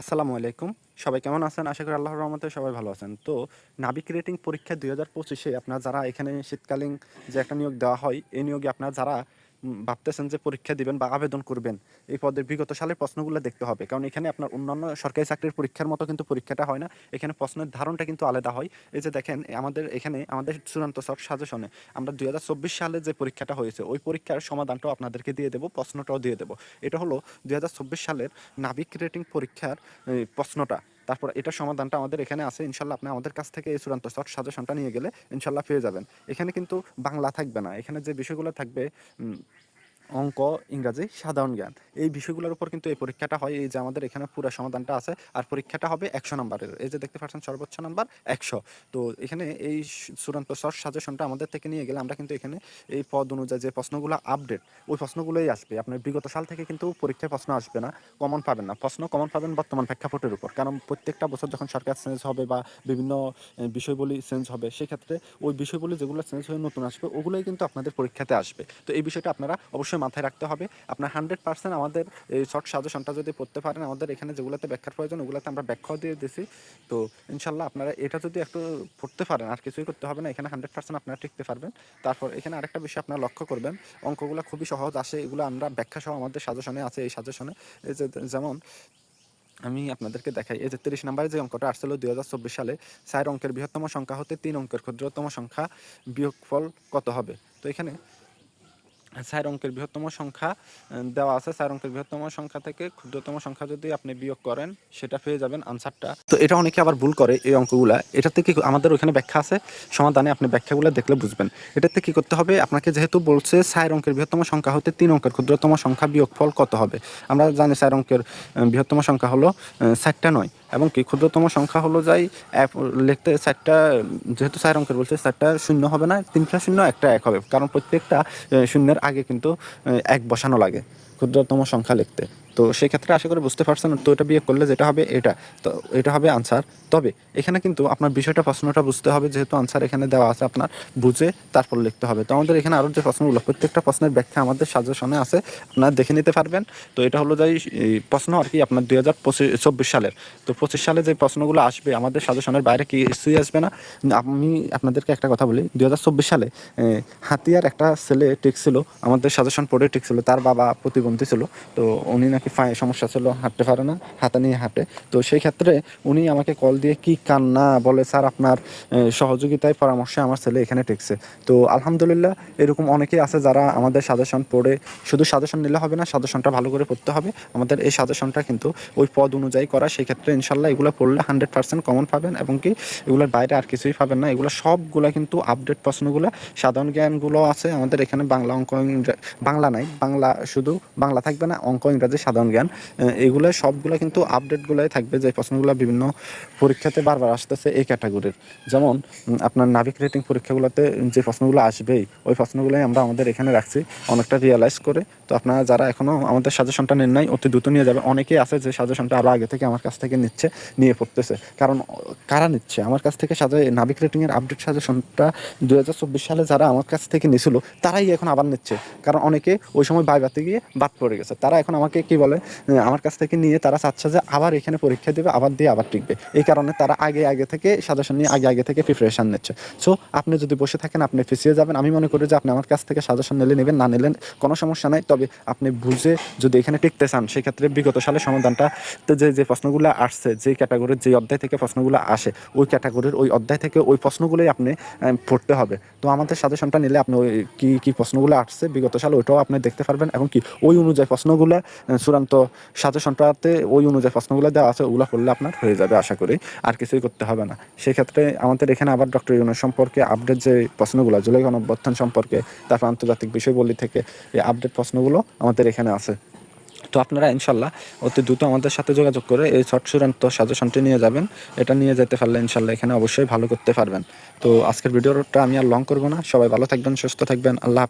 আসসালামু আলাইকুম। সবাই কেমন আছেন? আশা করি আল্লাহর রহমতে সবাই ভালো আছেন। তো নাবিক রেটিং পরীক্ষা দুই হাজার পঁচিশে আপনার যারা এখানে শীতকালীন যে একটা নিয়োগ দেওয়া হয়, এই নিয়োগে আপনার যারা ভাবতেছেন যে পরীক্ষা দিবেন বা আবেদন করবেন, এই পদের বিগত সালের প্রশ্নগুলো দেখতে হবে। কারণ এখানে আপনার অন্যান্য সরকারি চাকরির পরীক্ষার মতো কিন্তু পরীক্ষাটা হয় না। এখানে প্রশ্নের ধারণটা কিন্তু আলাদা হয়। এই যে দেখেন, আমাদের এখানে আমাদের চূড়ান্ত সব সাজেশনে আমরা দুই হাজার চব্বিশ সালে যে পরীক্ষাটা হয়েছে, ওই পরীক্ষার সমাধানটাও আপনাদেরকে দিয়ে দেবো, প্রশ্নটাও দিয়ে দেবো। এটা হলো দুই হাজার চব্বিশ সালের নাবিক রেটিং পরীক্ষার প্রশ্নটা। তারপর এটার সমাধানটা আমাদের এখানে আছে। ইনশাল্লাহ আপনি আমাদের কাছ থেকে এই চূড়ান্ত শর্ট সাজেশনটা নিয়ে গেলে ইনশাল্লাহ পেয়ে যাবেন। এখানে কিন্তু বাংলা থাকবে না। এখানে যে বিষয়গুলো থাকবে অঙ্ক ইংরাজি সাধারণ জ্ঞান। এই বিষয়গুলোর উপর কিন্তু এই পরীক্ষাটা হয়। এই যে আমাদের এখানে পুরো সমাধানটা আছে। আর পরীক্ষাটা হবে একশো নাম্বারের। এই যে দেখতে পাচ্ছেন সর্বোচ্চ নাম্বার একশো। তো এখানে এই চূড়ান্ত শর্ট সাজেশনটা আমাদের থেকে নিয়ে গেলে আমরা কিন্তু এখানে এই পদ অনুযায়ী যে প্রশ্নগুলো আপডেট ওই প্রশ্নগুলোই আসবে। আপনার বিগত সাল থেকে কিন্তু পরীক্ষায় প্রশ্ন আসবে না। কমন পাবেন না। প্রশ্ন কমন পাবেন বর্তমান প্রেক্ষাপটের উপর। কারণ প্রত্যেকটা বছর যখন সরকার চেঞ্জ হবে বা বিভিন্ন আহ, বিষয়বলি চেঞ্জ হবে সেক্ষেত্রে ওই বিষয়বলি যেগুলো চেঞ্জ হয়ে নতুন আসবে ওগুলোই কিন্তু আপনাদের পরীক্ষাতে আসবে। তো এই বিষয়টা আপনারা অবশ্যই মাথায় রাখতে হবে। আপনার হান্ড্রেড পার্সেন্ট আমাদের এই শর্ট সাজেশনটা যদি পড়তে পারেন, আমাদের এখানে যেগুলোতে ব্যাখ্যার প্রয়োজন, ওগুলোতে আমরা ব্যাখ্যাও দিয়ে দিছি। তো ইনশাল্লাহ আপনারা এটা যদি একটু পড়তে পারেন, আর কিছুই করতে হবে না, এখানে হান্ড্রেড পার্সেন্ট আপনারা টিকতে পারবেন। তারপর এখানে আরেকটা বিষয় আপনারা লক্ষ্য করবেন, অঙ্কগুলো খুবই সহজ আসে, এগুলো আমরা ব্যাখ্যা সহ আমাদের সাজেশনে আছে, এই সাজেশনে যেমন আমি আপনাদেরকে দেখাই, এই যে তিরিশ নম্বরে যে অঙ্কটা আসছিল দুই হাজার চব্বিশ সালে, চার অঙ্কের বৃহত্তম সংখ্যা হতে তিন অঙ্কের ক্ষুদ্রতম সংখ্যা বিয়োগফল কত হবে? তো এখানে চার অঙ্কের বৃহত্তম সংখ্যা দেওয়া আছে। চার অঙ্কের বৃহত্তম সংখ্যা থেকে ক্ষুদ্রতম সংখ্যা যদি আপনি বিয়োগ করেন, সেটা পেয়ে যাবেন আনসারটা তো এটা অনেকে আবার ভুল করে এই অঙ্কগুলা। এটা থেকে আমাদের ওখানে ব্যাখ্যা আছে? সমাধানে আপনি ব্যাখ্যাগুলো দেখলে বুঝবেন। এটাতে কি করতে হবে? আপনাকে যেহেতু বলছে চার অঙ্কের বৃহত্তম সংখ্যা হতে তিন অঙ্কের ক্ষুদ্রতম সংখ্যা বিয়োগফল কত হবে? আমরা জানি চার অঙ্কের বৃহত্তম সংখ্যা হলো চারটা নয়। এবং কি ক্ষুদ্রতম সংখ্যা হলো যাই লিখতে চারটা, যেহেতু চার অঙ্কের বলছে, চারটা শূন্য হবে না, তিনটা শূন্য, একটা এক হবে। কারণ প্রত্যেকটা শূন্যের আগে কিন্তু এক বসানো লাগে ক্ষুদ্রতম সংখ্যা লিখতে। তো সেক্ষেত্রে আশা করি বুঝতে পারছেন, তো এটা বিয়ে করলে যেটা হবে এটা। তো এটা হবে আনসার তবে এখানে কিন্তু আপনার বিষয়টা, প্রশ্নটা বুঝতে হবে, যেহেতু আনসার এখানে দেওয়া আছে আপনার, বুঝে তারপর লিখতে হবে। তো আমাদের এখানে আরও যে প্রশ্নগুলো, প্রত্যেকটা প্রশ্নের ব্যাখ্যা আমাদের সাজেশনে আছে, আপনারা দেখে নিতে পারবেন। তো এটা হলো যাই প্রশ্ন আর কি আপনার দুই হাজার চব্বিশ সালের। তো পঁচিশ সালে যে প্রশ্নগুলো আসবে, আমাদের সাজেশনের বাইরে কিছুই আসবে না? আমি আপনাদেরকে একটা কথা বলি দু হাজার চব্বিশ সালে হাতিয়ার একটা ছেলে টেকছিল আমাদের সাজেশন পড়ে টেকছিল তার বাবা প্রতিবন্ধী ছিল, তো উনি নাকি পায়ে সমস্যা ছিল, হাঁটতে পারে না, হাতা নিয়ে হাঁটে, তো সেই ক্ষেত্রে উনি আমাকে কল দিয়ে কি কান্না বলে, স্যার, আপনার সহযোগিতায় পরামর্শে আমার ছেলে এখানে টেকছে তো আলহামদুলিল্লাহ, এরকম অনেকেই আছে যারা আমাদের সাজেশন পড়ে, শুধু সাজেশন নিলে হবে না, সাজেশনটা ভালো করে পড়তে হবে। আমাদের এই সাজেশনটা কিন্তু ওই পদ অনুযায়ী করা, সেই ক্ষেত্রে ইনশাল্লাহ এগুলো পড়লে হান্ড্রেড পার্সেন্ট কমন পাবেন এবং কি এগুলোর বাইরে আর কিছুই পাবেন না। এগুলো সবগুলো কিন্তু আপডেট প্রশ্নগুলো, সাধারণ জ্ঞানগুলো আছে আমাদের এখানে বাংলা অঙ্ক বাংলা নাই, বাংলা শুধু বাংলা থাকবে না, অঙ্ক, ইংরাজি, সাধারণ জ্ঞান এগুলো সবগুলো কিন্তু আপডেটগুলোই থাকবে যে প্রশ্নগুলো বিভিন্ন পরীক্ষাতে বারবার আসতেছে এই ক্যাটাগরির যেমন আপনার নাবিক রেটিং পরীক্ষাগুলোতে যে প্রশ্নগুলো আসবেই, ওই প্রশ্নগুলোই আমরা আমাদের এখানে রাখছি অনেকটা রিয়েলাইজ করে। তো আপনারা যারা এখনও আমাদের সাজেশনটা নেন নাই, অতি দ্রুত নিয়ে যাবে। অনেকেই আছে যে সাজেশনটা আরও আগে থেকে আমার কাছ থেকে নিচ্ছে। নিয়ে পড়তেছে। কারণ, কারা নিচ্ছে? আমার কাছ থেকে সাজে, নাবিক রেটিংয়ের আপডেট সাজেশনটা দু হাজার চব্বিশ সালে যারা আমার কাছ থেকে নিয়েছিল তারাই এখন আবার নিচ্ছে। কারণ অনেকে ওই সময় বাইবাতে গিয়ে বাদ পড়ে গেছে। তারা এখন আমাকে কি বলে আমার কাছ থেকে নিয়ে তারা চাচ্ছে যে আবার এখানে পরীক্ষা দেবে, আবার দিয়ে আবার টিকবে। এই কারণে তারা আগে আগে থেকে সাজেশন নিয়ে আগে আগে থেকে প্রিপারেশন নিচ্ছে। সো আপনি যদি বসে থাকেন, আপনি ফিসিয়ে যাবেন। আমি মনে করি যে আপনি আমার কাছ থেকে সাজেশন নিলে নেবেন, না নিলেন কোনো সমস্যা নাই। তবে আপনি বুঝে যদি এখানে টিকতে চান, সেক্ষেত্রে বিগত সালে সমাধানটা যে যে প্রশ্নগুলো আসছে যে ক্যাটাগরির যে অধ্যায় থেকে প্রশ্নগুলো আসে, ওই ক্যাটাগরির ওই অধ্যায় থেকে ওই প্রশ্নগুলোই আপনি পড়তে হবে। তো আমাদের সাজেশনটা নিলে আপনি ওই কী কী প্রশ্নগুলো আসছে, বিগত সালে ওইটাও আপনি দেখতে পারবেন এবং কি ওই অনুযায়ী প্রশ্নগুলো চূড়ান্ত সাজেশনটাতে ওই অনুযায়ী প্রশ্নগুলো দেওয়া আছে, ওগুলো করলে আপনার হয়ে যাবে আশা করি। আর কিছুই করতে হবে না। সেক্ষেত্রে আমাদের এখানে আবার ডক্টর ইউনুস সম্পর্কে আপডেট যে প্রশ্নগুলো, জুলাই গণঅভ্যুত্থান সম্পর্কে, তারপর আন্তর্জাতিক বিষয়বলি থেকে এই আপডেট প্রশ্নগুলো আমাদের এখানে আছে। তো আপনারা ইনশাল্লাহ অতি দ্রুত আমাদের সাথে যোগাযোগ করে এই শর্ট চূড়ান্ত সাজেশনটি নিয়ে যাবেন। এটা নিয়ে যেতে পারলে ইনশাল্লাহ এখানে অবশ্যই ভালো করতে পারবেন। তো আজকের ভিডিওটা আমি আর লং করব না। সবাই ভালো থাকবেন, সুস্থ থাকবেন। আল্লাহ।